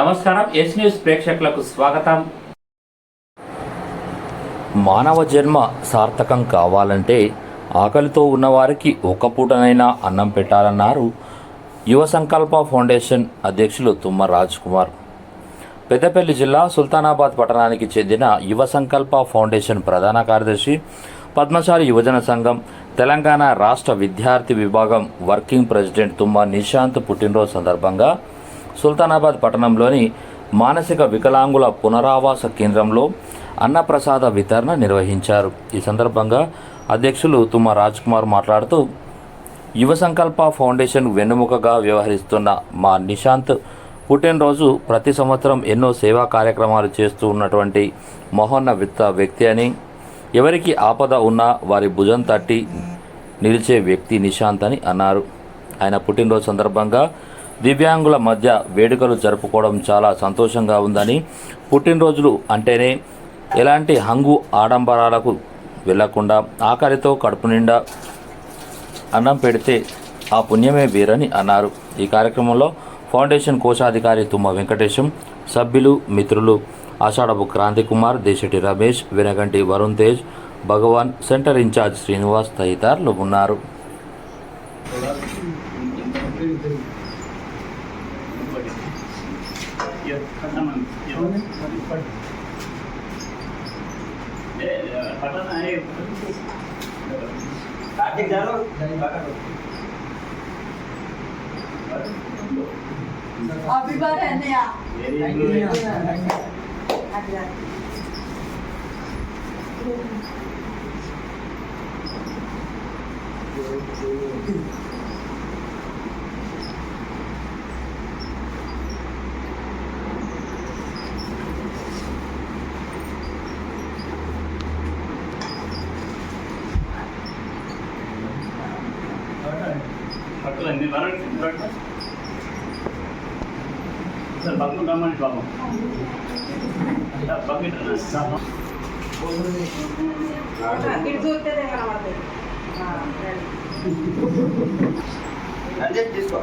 నమస్కారం yes news ప్రేక్షకులకు స్వాగతం. మానవ జన్మ సార్థకం కావాలంటే ఆకలితో ఉన్నవారికి ఒక్క పూటనైనా అన్నం పెట్టాలన్నారు యువ సంకల్ప ఫౌండేషన్ అధ్యక్షులు తుమ్మ రాజ్ కుమార్ పెద్దపల్లి జిల్లా సుల్తానాబాద్ పట్టణానికి చెందిన యువ సంకల్ప ఫౌండేషన్ ప్రధాన కార్యదర్శి పద్మశాలి యువజన సంఘం తెలంగాణ రాష్ట్ర విద్యార్థి విభాగం వర్కింగ్ ప్రెసిడెంట్ తుమ్మ నిశాంత్ పుట్టినరోజు సందర్భంగా సుల్తానాబాద్ పట్టణంలోని మానసిక వికలాంగుల పునరావాస కేంద్రంలో అన్నప్రసాద వితరణ నిర్వహించారు. ఈ సందర్భంగా అధ్యక్షులు తుమ్మ రాజ్ కుమార్ మాట్లాడుతూ యువ సంకల్ప ఫౌండేషన్ వెన్నెముకగా వ్యవహరిస్తున్న మా నిశాంత్ పుట్టినరోజు ప్రతి సంవత్సరం ఎన్నో సేవా కార్యక్రమాలు చేస్తూ ఉన్నటువంటి మహోన్నత వ్యక్తి అని ఎవరికి ఆపద ఉన్నా వారి భుజం తట్టి నిలిచే వ్యక్తి నిశాంత్ అని అన్నారు. ఆయన పుట్టినరోజు సందర్భంగా దివ్యాంగుల మధ్య వేడుకలు జరుపుకోవడం చాలా సంతోషంగా ఉందని పుట్టినరోజులు అంటేనే ఎలాంటి హంగు ఆడంబరాలకు వెళ్ళకుండా ఆకలితో కడుపు నిండా అన్నం పెడితే ఆ పుణ్యమే వీరని అన్నారు. ఈ కార్యక్రమంలో ఫౌండేషన్ కోశాధికారి తుమ్మ వెంకటేశం సభ్యులు మిత్రులు ఆషాఢపు క్రాంతి కుమార్ దేశటి రమేష్ వెనగంటి వరుణ్ తేజ్ భగవాన్ సెంటర్ ఇన్ఛార్జ్ శ్రీనివాస్ తదితరులు ఉన్నారు. ये खत्म ये हटाना है आगे जा लो अभी बार है नया वेरी गुड आगे Thank you. పక్కన సార్ చూస్తే కనబడుతుంది అదే తీసుకో